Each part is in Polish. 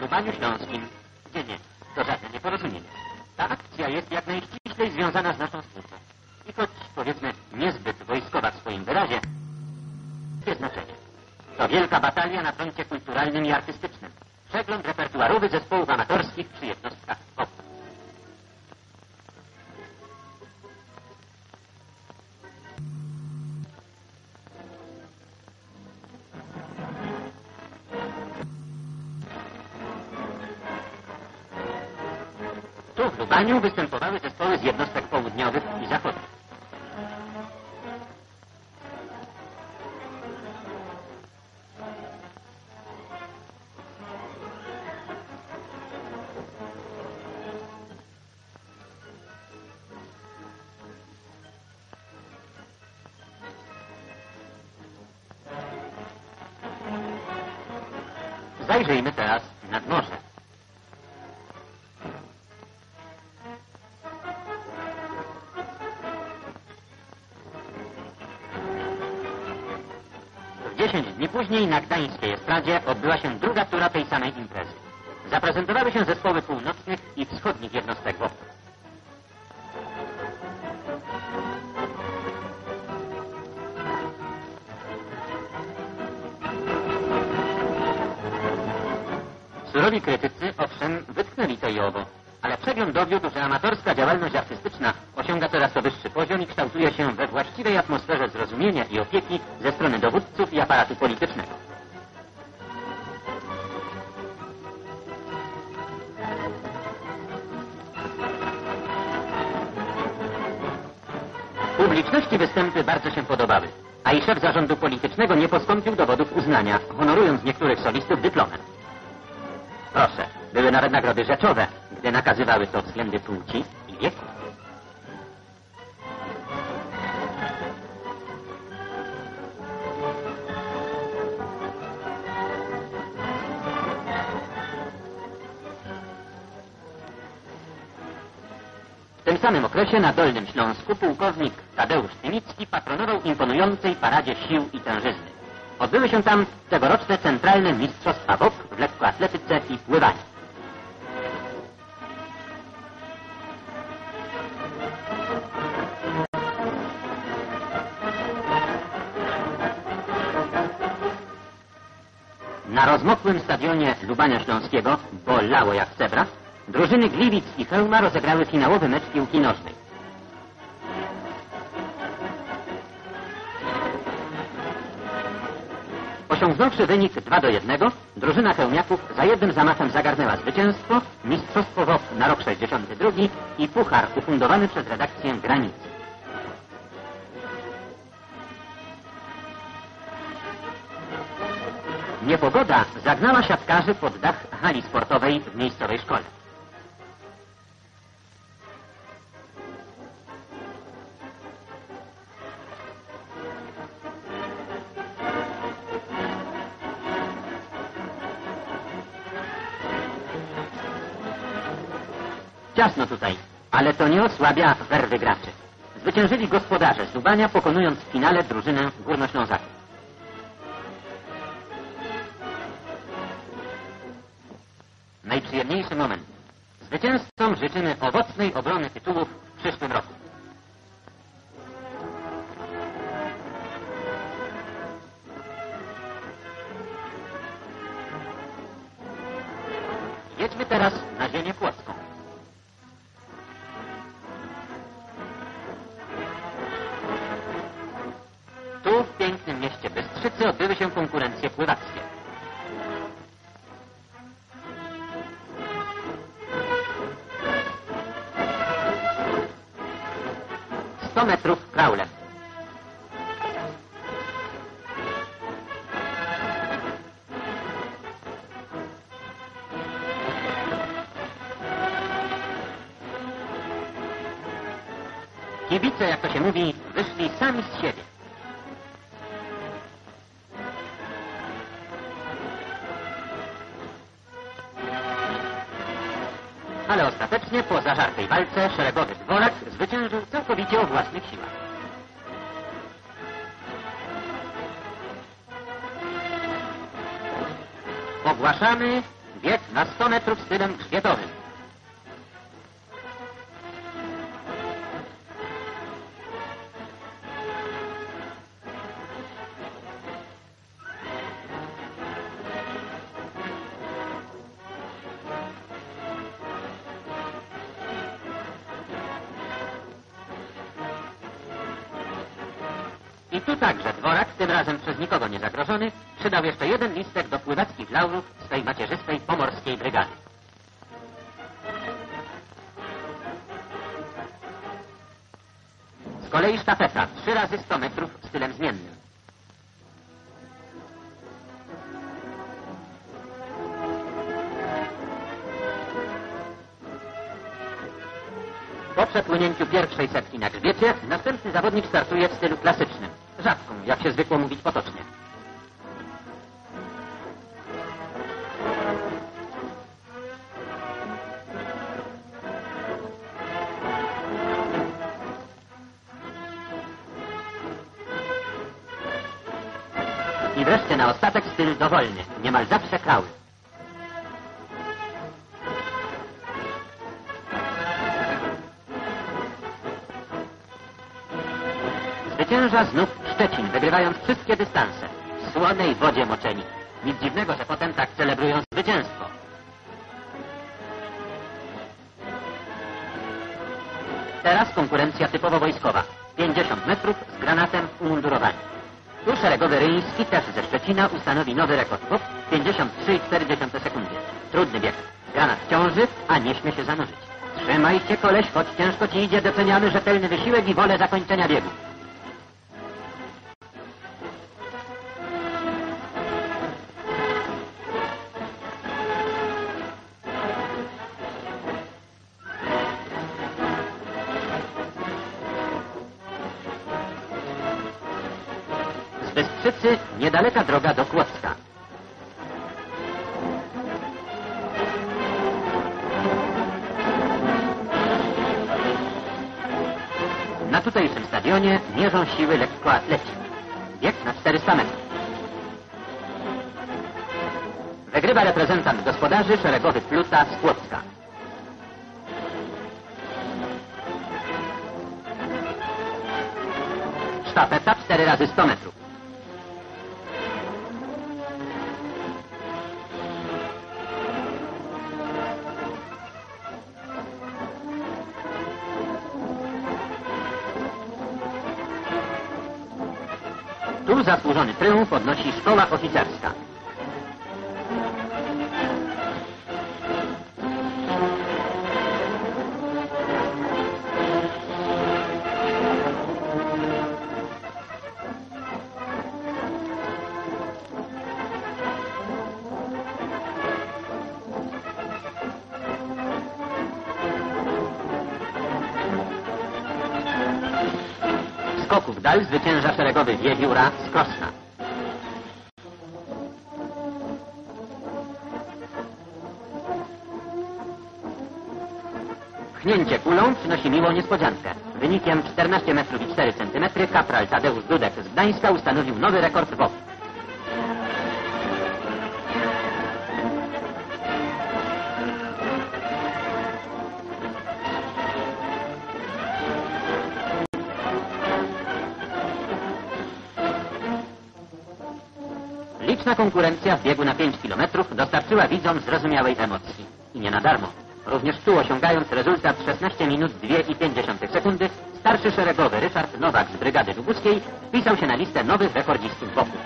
Lubaniu Śląskim. Nie, nie, to żadne nieporozumienie. Ta akcja jest jak najściślej związana z naszą spółką. I choć, powiedzmy, niezbyt wojskowa w swoim wyrazie, jest znaczenie. To wielka batalia na froncie kulturalnym i artystycznym. Przegląd repertuarowy zespołów amatorskich przy jednostkach Lubaniu występowały zespoły z jednostek południowych i zachodnich. Zajrzyjmy teraz nad morze. Później na gdańskiej estradzie odbyła się druga tura tej samej imprezy. Zaprezentowały się zespoły północnych i wschodnich jednostek WOP. Surowi krytycy, owszem, wytknęli to i owo, ale przegląd dowiódł, że amatorska działalność artystyczna osiąga coraz to wyższy poziom i kształtuje się we właściwej atmosferze zrozumienia i opieki ze strony dowódców i aparatu politycznego. Publiczności występy bardzo się podobały, a i szef zarządu politycznego nie postąpił dowodów uznania, honorując niektórych solistów dyplomem. Proszę, były nawet nagrody rzeczowe, gdy nakazywały to względy płci i wieku. W tym samym okresie na Dolnym Śląsku pułkownik Tadeusz Tynicki patronował imponującej paradzie sił i tężyzny. Odbyły się tam tegoroczne centralne mistrzostwa WOP w lekkoatletyce i pływaniu. Na rozmokłym stadionie Lubania Śląskiego, bo lało jak cebra, drużyny Gliwic i Chełma rozegrały finałowy mecz piłki nożnej. Osiągnąwszy wynik 2 do 1, drużyna Chełmiaków za jednym zamachem zagarnęła zwycięstwo, mistrzostwo WOP na rok 62 i puchar ufundowany przez redakcję Granicy. Niepogoda zagnała siatkarzy pod dach hali sportowej w miejscowej szkole. Ciasno tutaj, ale to nie osłabia werwy graczy. Zwyciężyli gospodarze z pokonując w finale drużynę Górnoślązaków. Najprzyjemniejszy moment. Zwycięzcom życzymy owocnej obrony tytułów w przyszłym roku. Jedźmy teraz na ziemię płocką. 100 metrów kraulem. Kibice, jak to się mówi, wyszli sami z siebie. Ale ostatecznie po zażartej walce szeregowy dworak zwyciężył całkowicie o własnych siłach. Ogłaszamy Bieg na 100 metrów stylem grzbietowym. I tu także dworak, tym razem przez nikogo nie zagrożony, przydał jeszcze jeden listek do pływackich laurów swej macierzystej pomorskiej brygady. Z kolei sztafeta, 3 razy 100 metrów stylem zmiennym. Po przepłynięciu pierwszej setki na grzbiecie, następny zawodnik startuje w stylu klasycznym. Rzadką, jak się zwykło mówić potocznie. I wreszcie na ostatek styl dowolny, niemal zawsze krały. Zwycięża znów Szczecin, wygrywając wszystkie dystanse. W słonej wodzie moczeni. Nic dziwnego, że potem tak celebrują zwycięstwo. Teraz konkurencja typowo wojskowa. 50 metrów z granatem w umundurowaniu. Tu szeregowy Ryński, też ze Szczecina, ustanowi nowy rekord WOP 53,4 sekundy. Trudny bieg. Granat ciąży, a nie śmie się zanurzyć. Trzymaj się, koleś, choć ciężko ci idzie, doceniamy rzetelny wysiłek i wolę zakończenia biegu. Z Bystrzycy niedaleka droga do Kłodzka. Na tutejszym stadionie mierzą siły lekkoatleci. Bieg na 400 metrów. Wygrywa reprezentant gospodarzy szeregowy Pluta z Kłodzka. Sztafeta 4 razy 100 metrów. Tu zasłużony tryumf odnosi szkoła oficerska. Skoku w dal zwycięża szeregowy wiewióra z Krosna. Pchnięcie kulą przynosi miłą niespodziankę. Wynikiem 14 metrów i 4 cm kapral Tadeusz Dudek z Gdańska ustanowił nowy rekord WOP. Liczna konkurencja w biegu na 5 km dostarczyła widzom zrozumiałej emocji. I nie na darmo. Również tu osiągając rezultat 16 minut 2,5 sekundy, starszy szeregowy Ryszard Nowak z Brygady Lubuskiej wpisał się na listę nowych rekordzistów WOP-u.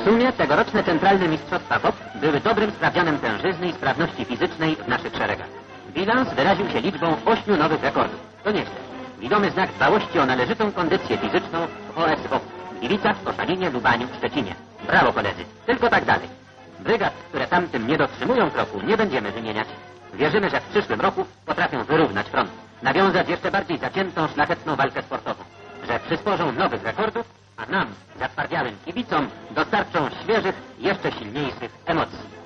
W sumie tegoroczne centralne mistrzostwa WOP były dobrym sprawdzianem tężyzny i sprawności fizycznej w naszych szeregach. Bilans wyraził się liczbą ośmiu nowych rekordów. To nieźle. Widomy znak dbałości o należytą kondycję fizyczną w OSWOP. W Gliwicach, Koszalinie, Lubaniu, Szczecinie. Brawo koledzy. Tylko tak dalej. Brygad, które tamtym nie dotrzymują kroku, nie będziemy wymieniać. Wierzymy, że w przyszłym roku potrafią wyrównać front. Nawiązać jeszcze bardziej zaciętą, szlachetną walkę sportową. Że przysporzą nowych rekordów, a nam, zatwardziałym kibicom, dostarczą świeżych, jeszcze silniejszych emocji.